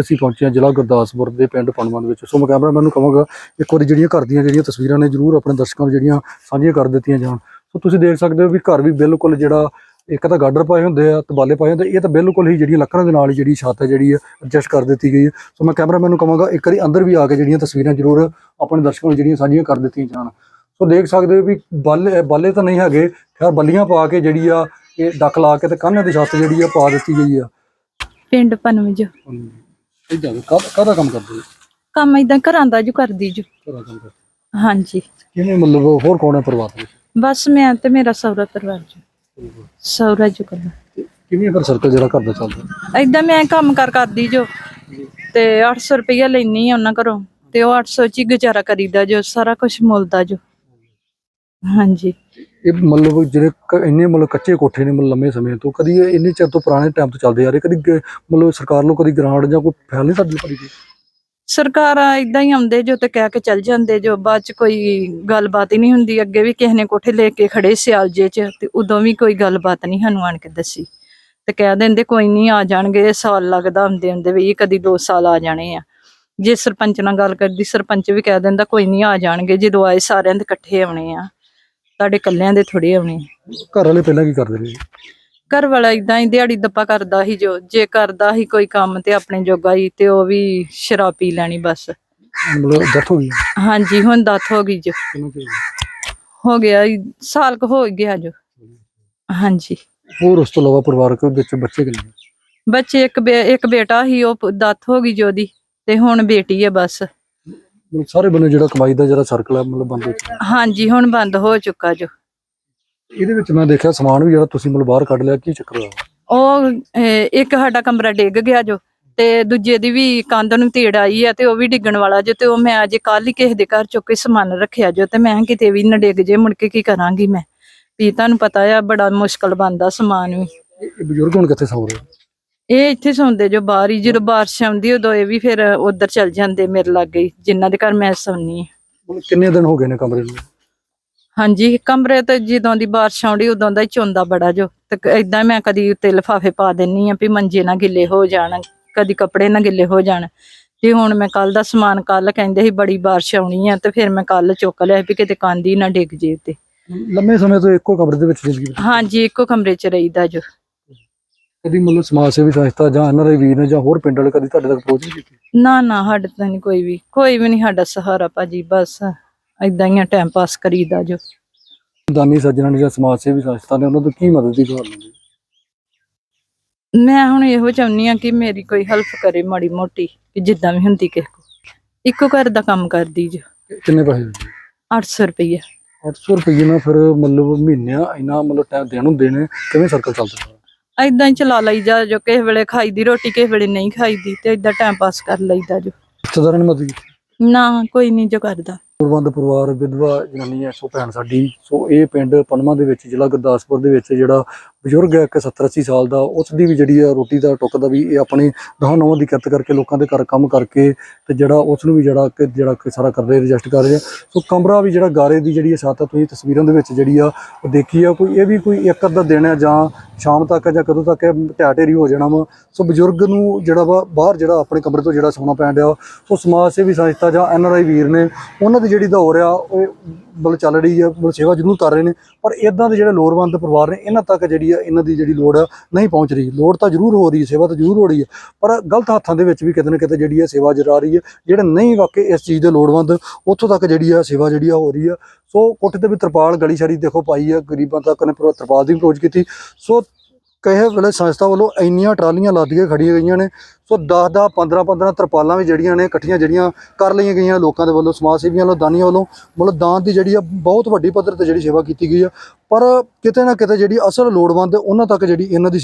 ਅਸੀਂ ਪਹੁੰਚੇ ਹਾਂ ਜ਼ਿਲ੍ਹਾ ਗੁਰਦਾਸਪੁਰ ਦੇ ਪਿੰਡ ਪਨਵਾਂ ਦੇ ਵਿੱਚ। ਸੋ ਮੈਂ ਕੈਮਰਾਮੈਨ ਨੂੰ ਕਹਾਂਗਾ ਇੱਕ ਵਾਰੀ ਜਿਹੜੀਆਂ ਘਰ ਦੀਆਂ ਜਿਹੜੀਆਂ ਤਸਵੀਰਾਂ ਨੇ ਜਰੂਰ ਆਪਣੇ ਦਰਸ਼ਕਾਂ ਨੂੰ ਜਿਹੜੀਆਂ ਸਾਂਝੀਆਂ ਕਰ ਦਿੱਤੀਆਂ ਜਾਣ। ਸੋ ਤੁਸੀਂ ਦੇਖ ਸਕਦੇ ਹੋ ਵੀ ਘਰ ਵੀ ਬਿਲਕੁਲ ਜਿਹੜਾ ਇੱਕ ਤਾਂ ਗਾਡਰ ਪਾਏ ਹੁੰਦੇ ਆ ਤਬਾਲੇ ਪਾਏ ਹੁੰਦੇ ਇਹ ਤਾਂ ਬਿਲਕੁਲ ਹੀ ਜਿਹੜੀਆਂ ਲੱਕੜਾਂ ਦੇ ਨਾਲ ਹੀ ਜਿਹੜੀ ਛੱਤ ਹੈ ਜਿਹੜੀ ਹੈ ਐਡਜਸਟ ਕਰ ਦਿੱਤੀ ਗਈ ਹੈ। ਸੋ ਮੈਂ ਕੈਮਰਾਮੈਨ ਨੂੰ ਕਹਾਂਗਾ ਇੱਕ ਵਾਰੀ ਅੰਦਰ ਵੀ ਆ ਕੇ ਜਿਹੜੀਆਂ ਤਸਵੀਰਾਂ ਜਰੂਰ ਆਪਣੇ ਦਰਸ਼ਕਾਂ ਨੂੰ ਜਿਹੜੀਆਂ ਸਾਂਝੀਆਂ ਕਰ ਦਿੱਤੀਆਂ ਜਾਣ। ਸੋ ਦੇਖ ਸਕਦੇ ਹੋ ਵੀ ਬਾਲੇ ਬਾਲੇ ਤਾਂ ਨਹੀਂ ਹੈਗੇ ਖੈਰ ਬੱਲੀਆਂ ਪਾ ਕੇ ਜਿਹੜੀ ਆ ਇਹ ਡੱਕ ਲਾ ਕੇ ਤੇ ਕੰਨ ਦੀ ਛੱਤ ਜਿਹੜੀ ਆ ਪਾ ਦਿੱਤੀ ਗਈ ਆ। ਪਿੰਡ ਪਨਵਜ। ਇਦਾਂ ਕਾਹਦਾ ਕੰਮ ਕਰਦੇ? ਹੋ ਕੰਮ ਇਦਾਂ ਘਰਾਂ ਦਾ ਜੋ ਕਰਦੀ ਜੋ। ਘਰਾਂ ਕੰਮ ਕਰਦੇ। ਹਾਂਜੀ। ਕਿਵੇਂ ਮਤਲਬ ਹੋਰ ਕੌਣ ਹੈ ਪਰਿਵਾਰ ਵਿੱਚ? ਬਸ ਮੈਂ ਤੇ ਮੇਰਾ ਸਹੁਰਾ ਪਰਿਵਾਰ ਜੋ ਸਹੁਰਾ ਜੋ ਕਰਦਾ। ਤੇ ਕਿਵੇਂ ਫਿਰ ਸਰਕਲ ਜਿਹੜਾ ਘਰ ਦਾ ਚੱਲਦਾ? ਇਦਾਂ ਮੈਂ ਕੰਮ ਕਰ ਕਰਦੀ ਜੋ। ਤੇ 800 ਰੁਪਇਆ ਲੈਣੀ ਆ ਉਹਨਾਂ ਘਰੋਂ। ਤੇ ਉਹ 800 ਚ ਹੀ ਗੁਜ਼ਾਰਾ ਕਰੀਦਾ ਜੋ ਸਾਰਾ ਕੁਝ ਮੁੱਲਦਾ ਜੋ। ਹਾਂਜੀ। ਇਹ ਮਤਲਬ ਜਿਹੜੇ ਕ- ਇੰਨੇ ਮਤਲਬ ਕੱਚੇ ਕੋਠੇ ਨੇ ਮਤਲਬ ਲੰਮੇ ਸਮੇਂ ਤੋਂ ਕਦੀ ਇਹ ਇੰਨੇ ਚਿਰ ਤੋਂ ਪੁਰਾਣੇ ਟਾਈਮ ਤੋਂ ਚੱਲਦੇ ਆ ਰਹੇ ਕਦੀ ਗ- ਮਤਲਬ ਸਰਕਾਰ ਨੂੰ ਕਦੀ ਗ੍ਰਾਂਟ ਜਾਂ ਕੋਈ ਫੈਲ ਨਹੀਂ ਤੁਹਾਡੀ ਕਰੀ ਸਰਕਾਰਾਂ ਇਦਾਂ ਹੀ ਆਉਂਦੇ ਜੋ ਤੇ ਕਹਿ ਕੇ ਚੱਲ ਜਾਂਦੇ ਜੋ ਬਾਅਦ ਚ ਕੋਈ ਗੱਲਬਾਤ ਹੀ ਨਹੀਂ ਹੁੰਦੀ ਅੱਗੇ ਵੀ ਕਿਸੇ ਨੇ ਕੋਠੇ ਲੈ ਕੇ ਖੜੇ ਸਿਆਲਜੇ ਚ ਤੇ ਉਦੋਂ ਵੀ ਕੋਈ ਗੱਲਬਾਤ ਨਹੀਂ ਸਾਨੂੰ ਆਣ ਕੇ ਦੱਸੀ। ਤੇ ਕਹਿ ਦਿੰਦੇ ਕੋਈ ਨਹੀਂ ਆ ਜਾਣਗੇ ਸਾਲ ਲੱਗਦਾ ਹੁੰਦੇ ਹੁੰਦੇ ਵੀ ਇਹ ਕਦੀ 2 ਸਾਲ ਆ ਜਾਣੇ ਆ। ਜੇ ਸਰਪੰਚ ਨਾਲ ਗੱਲ ਕਰਦੀ ਸਰਪੰਚ ਵੀ ਕਹਿ ਦਿੰਦਾ ਕੋਈ ਨਹੀਂ ਆ ਜਾਣਗੇ ਜਦੋਂ ਆਏ ਸਾਰਿਆਂ ਦੇ ਇਕੱਠੇ ਆਉਣੇ ਆ। ਤੁਹਾਡੇ ਕੱਲਿਆਂ ਦੇ ਥੋੜੇ ਆਉਣੇ ਘਰ ਵਾਲੇ ਪਹਿਲਾਂ ਕੀ ਕਰਦੇ ਰਹੇ? ਘਰ ਵਾਲਾ ਇਦਾਂ ਹੀ ਦਿਹਾੜੀ ਦੱਪਾ ਕਰਦਾ ਸੀ ਜੋ ਜੇ ਕਰਦਾ ਸੀ ਕੋਈ ਕੰਮ ਤੇ ਆਪਣੇ ਜੋਗਾ ਹੀ ਤੇ ਉਹ ਵੀ ਸ਼ਰਾਬ ਪੀ ਲੈਣੀ ਬਸ। ਮਤਲਬ ਡੈਥ ਹੋ ਗਈ? ਹਾਂਜੀ ਹੁਣ ਦੱਤ ਹੋ ਗਈ ਜੋ। ਕਿੰਨਾ ਚਿਰ ਹੋ ਗਿਆ? ਹੋ ਗਿਆ ਈ, ਸਾਲ ਕੁ ਹੋ ਗਿਆ ਜੋ। ਹਾਂਜੀ। ਹੋਰ ਉਸ ਤੋਂ ਇਲਾਵਾ ਪਰਿਵਾਰਕ ਵਿੱਚ ਬੱਚੇ ਕਿੰਨੇ ਬੱਚੇ ਇੱਕ ਬੇ- ਇੱਕ ਬੇਟਾ ਸੀ ਉਹ ਦੱਤ ਹੋ ਗਈ ਜੋ ਉਹਦੀ ਤੇ ਹੁਣ ਬੇਟੀ ਹੈ ਬਸ। ਮਤਲਬ ਸਾਰੇ ਬੰਨੇ ਜਿਹੜਾ ਕਮਾਈ ਦਾ ਜਿਹੜਾ ਸਰਕਲ ਹੈ ਮਤਲਬ ਬੰਦ ਹੋ ਚੁੱਕਾ। ਹਾਂਜੀ ਹੁਣ ਬੰਦ ਹੋ ਚੁੱਕਾ ਜੋ। ਇਹਦੇ ਵਿੱਚ ਮੈਂ ਦੇਖਿਆ ਸਮਾਨ ਵੀ ਜਿਹੜਾ ਤੁਸੀਂ ਮਤਲਬ ਬਾਹਰ ਕੱਢ ਲਿਆ ਕੀ ਚੱਕਰ ਹੋਇਆ? ਉਹ ਅਹ, ਇੱਕ ਸਾਡਾ ਕਮਰਾ ਡਿੱਗ ਗਿਆ ਜੋ ਤੇ ਦੂਜੇ ਦੀ ਵੀ ਕੰਧ ਨੂੰ ਤੀੜ ਆਈ ਆ ਤੇ ਉਹ ਵੀ ਡਿੱਗਣ ਵਾਲਾ ਜੋ ਤੇ ਉਹ ਮੈਂ ਅਜੇ ਕੱਲ ਹੀ ਕਿਸੇ ਦੇ ਘਰ ਚੁੱਕ ਕੇ ਸਮਾਨ ਰੱਖਿਆ ਜੋ ਤੇ ਮੈਂ ਕਿਤੇ ਵੀ ਨਾ ਡਿੱਗ ਜੇ ਮੁੜ ਕੇ ਕੀ ਕਰਾਂਗੀ ਮੈਂ। ਵੀ ਤੁਹਾਨੂੰ ਪਤਾ ਆ ਬੜਾ ਮੁਸ਼ਕਲ ਬਣਦਾ ਸਮਾਨ ਵੀ। ਇਹ ਇਹ ਬਜ਼ੁਰਗ ਹੁਣ ਕਿੱਥੇ ਸੌ ਰਹੇ? ਇਹ ਇੱਥੇ ਸੌਂਦੇ ਜੋ ਬਾਹਰ ਹੀ ਜਦੋਂ ਬਾਰਿਸ਼ ਆਉਂਦੀ ਉਦੋਂ ਇਹ ਵੀ ਫਿਰ ਉਧਰ ਚਲ ਜਾਂਦੇ ਮੇਰੇ ਲਾਗੇ ਜਿਨ੍ਹਾਂ ਦੇ ਘਰ ਮੈਂ ਹਾਂ। ਮਤਲਬ ਕਿੰਨੇ ਦਿਨ ਹੋ ਗਏ ਨੇ ਕਮਰੇ ਨੂੰ? ਹਾਂਜੀ ਕਮਰੇ ਤੇ ਜਦੋਂ ਦੀ ਬਾਰਿਸ਼ ਆਉਂਦੀ ਉਦੋਂ ਦਾ ਹੀ ਚੋਂਦਾ ਬੜਾ ਜੋ ਤੇ ਇਦਾਂ ਮੈਂ ਕਦੀ ਉੱਤੇ ਲਿਫਾਫੇ ਪਾ ਦਿੰਨੀ ਆ ਵੀ ਮੰਜੇ ਨਾ ਗਿੱਲੇ ਹੋ ਜਾਣ ਕਦੀ ਕੱਪੜੇ ਨਾ ਗਿੱਲੇ ਹੋ ਜਾਣ। ਤੇ ਹੁਣ ਮੈਂ ਕੱਲ ਦਾ ਸਮਾਨ ਕੱਲ ਕਹਿੰਦੇ ਸੀ ਬੜੀ ਬਾਰਿਸ਼ ਆਉਣੀ ਆ ਤੇ ਫਿਰ ਮੈਂ ਕੱਲ ਚੁੱਕ ਲਿਆ ਵੀ ਕਿਤੇ ਕਾਂਦੀ ਨਾ ਡਿੱਗ ਜੇ ਤੇ ਲੰਮੇ ਸਮੇਂ ਤੋਂ ਇੱਕੋ ਕਮਰੇ ਦੇ ਵਿੱਚ ਜ਼ਿੰਦਗੀ ਹਾਂਜੀ ਇੱਕੋ ਕਮਰੇ 'ਚ ਰਹੀਦਾ ਜੋ। ਕਦੀ ਮਤਲਬ ਸਮਾਜ ਸੇਵੀ ਸੰਸਥਾ ਜਾਂ ਐਨਆਰਆਈ ਵੀਰ ਨੇ ਜਾਂ ਹੋਰ ਪਿੰਡ ਵਾਲੇ ਕਦੀ ਤੁਹਾਡੇ ਤੱਕ ਪਹੁੰਚ ਨਹੀਂ ਕੀਤੀ? ਨਾ ਨਾ ਸਾਡੇ ਤਾਂ ਨਹੀਂ ਕੋਈ ਵੀ। ਕੋਈ ਵੀ ਨਹੀਂ ਸਾਡਾ ਸਹਾਰਾ ਭਾਜੀ ਬਸ ਇਦਾਂ ਹੀ ਟਾਈਮ ਪਾਸ ਕਰੀਦਾ ਜੋ। ਦਾਨੀ ਸੱਜਣਾ ਨੇ ਜਾਂ ਸਮਾਜ ਸੇਵੀ ਸੰਸਥਾ ਨੇ ਉਹਨਾਂ ਤੋਂ ਕੀ ਮਦਦ ਦੀ ਗੱਲ ਹੁੰਦੀ? ਮੈਂ ਹੁਣ ਇਹੋ ਚਾਹੁੰਨੀ ਆ ਕਿ ਮੇਰੀ ਕੋਈ ਹੈਲਪ ਕਰੇ ਮਾੜੀ ਮੋਟੀ ਕਿ ਜਿੱਦਾਂ ਵੀ ਹੁੰਦੀ ਕਿਸੇ ਕੋ ਇੱਕੋ ਘਰ ਦਾ ਕੰਮ ਕਰਦੀ ਜੋ। ਕਿੰਨੇ ਪੈਸੇ ਦਿੰਦੇ? 800 ਰੁਪਈਆ। 800 ਰੁਪਏ ਨਾਲ ਫਿਰ ਮਤਲਬ ਮਹੀਨਿਆਂ ਇੰਨਾ ਮਤਲਬ ਟਾਈਮ ਦੇਣ ਨੇ ਕਿਵੇਂ ਸਰਕਲ ਚੱਲਦਾ? ਐਦਾਂ ਹੀ ਚਲਾ ਲਈਦਾ ਜੋ ਕਿਸੇ ਵੇਲੇ ਖਾਈ ਦੀ ਰੋਟੀ ਕਿਸੇ ਵੇਲੇ ਨਹੀਂ ਖਾਈਦੀ ਤੇ ਏਦਾਂ ਟਾਈਮ ਪਾਸ ਕਰ ਲਈਦਾ ਜੋ। ਰਿਸ਼ਤੇਦਾਰਾਂ ਨੇ ਮਦਦ ਕੀਤੀ? ਨਾ ਕੋਈ ਨਹੀਂ ਜੋ ਕਰਦਾ। ਗੁਰਬੰਦ ਪਰਿਵਾਰ ਵਿਧਵਾ ਜਨਾਨੀ ਹੈ ਸੋ ਭੈਣ ਸਾਡੀ ਸੋ ਇਹ ਪਿੰਡ ਪਨਮਾ ਦੇ ਵਿੱਚ ਜ਼ਿਲ੍ਹਾ ਗੁਰਦਾਸਪੁਰ ਦੇ ਵਿੱਚ ਜਿਹੜਾ ਬਜ਼ੁਰਗ ਹੈ, ਇੱਕ 70 80 ਸਾਲ ਦਾ, ਉਸ ਦੀ ਵੀ ਜਿਹੜੀ ਆ ਰੋਟੀ ਦਾ ਟੁੱਕ ਦਾ ਵੀ ਇਹ ਆਪਣੇ ਦਹਾਂ ਨਵਾਂ ਦੀ ਕਿਰਤ ਕਰਕੇ ਲੋਕਾਂ ਦੇ ਘਰ ਕੰਮ ਕਰਕੇ ਤੇ ਜਿਹੜਾ ਉਸ ਨੂੰ ਵੀ ਜਿਹੜਾ ਕਿ ਜਿਹੜਾ ਕਿ ਸਾਰਾ ਕਰ ਰਹੇ, ਰਜਿਸਟ ਕਰ ਰਹੇ ਸੋ ਕਮਰਾ ਵੀ ਜਿਹੜਾ ਗਾਰੇ ਦੀ ਜਿਹੜੀ ਛੱਤ ਆ, ਤੁਸੀਂ ਤਸਵੀਰਾਂ ਦੇ ਵਿੱਚ ਜਿਹੜੀ ਆ ਉਹ ਦੇਖੀ ਆ, ਕੋਈ ਇਹ ਵੀ ਕੋਈ ਇੱਕ ਅੱਧਾ ਦਿਨ ਆ ਜਾਂ ਸ਼ਾਮ ਤੱਕ ਜਾਂ ਕਦੋਂ ਤੱਕ ਇਹ ਢੇਰੀ ਹੋ ਜਾਣਾ ਵਾ। ਸੋ ਬਜ਼ੁਰਗ ਨੂੰ ਜਿਹੜਾ ਵਾ ਬਾਹਰ ਜਿਹੜਾ ਆਪਣੇ ਕਮਰੇ ਤੋਂ ਜਿਹੜਾ ਸੌਣਾ ਪੈਣ ਡਿਆ, ਉਹ ਸਮਾਜ ਸੇਵੀ ਸੰਸਥਾ ਜਾਂ ਐਨਆਰਆਈ ਵੀਰ ਨੇ, ਉਹਨਾਂ ਦੀ ਜਿਹੜੀ ਦੌਰ ਆ, ਉਹ ਮਤਲਬ ਚੱਲ ਰਹੀ ਆ, ਮਤਲਬ ਸੇਵਾ ਜ਼ਰੂਰ ਕਰ ਰਹੇ ਨੇ। ਪਰ ਇਦਾਂ ਦੇ ਜਿਹੜੇ ਲੋੜਵੰਦ ਪਰਿਵਾਰ ਨੇ, ਇਹਨਾਂ ਤੱਕ ਜਿਹੜੀ ਆ, ਇਹਨਾਂ ਦੀ ਜਿਹੜੀ ਲੋੜ ਆ ਨਹੀਂ ਪਹੁੰਚ ਰਹੀ। ਲੋੜ ਤਾਂ ਜ਼ਰੂਰ ਹੋ ਰਹੀ ਹੈ, ਸੇਵਾ ਤਾਂ ਜ਼ਰੂਰ ਹੋ ਰਹੀ ਹੈ, ਪਰ ਗਲਤ ਹੱਥਾਂ ਦੇ ਵਿੱਚ ਵੀ ਕਿਤੇ ਨਾ ਕਿਤੇ ਜਿਹੜੀ ਆ ਸੇਵਾ ਜਰਾ ਰਹੀ ਹੈ, ਜਿਹੜੇ ਨਹੀਂ ਵਾਕਈ ਇਸ ਚੀਜ਼ ਦੇ ਲੋੜਵੰਦ, ਉੱਥੋਂ ਤੱਕ ਜਿਹੜੀ ਆ ਸੇਵਾ ਜਿਹੜੀ ਆ ਹੋ ਰਹੀ ਆ। ਸੋ ਕੋਠੇ ਤੇ ਵੀ ਤਰਪਾਲ ਗਲੀ ਸ਼ਰੀ ਦੇਖੋ ਪਾਈ ਆ, ਗਰੀਬਾਂ ਤੱਕ ਨੇ ਤਰਪਾਲ ਦੀ ਅਪਰੋਚ ਕੀਤੀ। ਸੋ ਕਹੇ ਵੇਲੇ ਸੰਸਥਾ ਵੱਲੋਂ ਇੰਨੀਆਂ ਟਰਾਲੀਆਂ ਲੱਦੀਆਂ ਖੜੀਆਂ ਗਈਆਂ ਨੇ। ਸੋ 10 10 15 15 ਤਰਪਾਲਾਂ ਵੀ ਜਿਹੜੀਆਂ ਨੇ, ਇਕੱਠੀਆਂ ਜਿਹੜੀਆਂ ਕਰ ਲਈਆਂ ਗਈਆਂ ਲੋਕਾਂ ਦੇ ਵੱਲੋਂ, ਸਮਾਜ ਸੇਵੀਆਂ ਵੱਲੋਂ ਦਾਨੀਆਂ ਵੱਲੋਂ। ਮਤਲਬ ਦਾਨ ਦੀ ਜਿਹੜੀ ਆ, ਬਹੁਤ ਵੱਡੀ ਪੱਧਰ ਤੇ ਜਿਹੜੀ ਸੇਵਾ ਕੀਤੀ ਗਈ ਆ। ਪਰ ਕਿਤੇ ਨਾ ਕਿਤੇ ਜਿਹੜੀ ਅਸਲ ਲੋੜਵੰਦ ਉਹਨਾਂ ਤੱਕ ਜਿਹੜੀ ਇਹਨਾਂ ਦੀ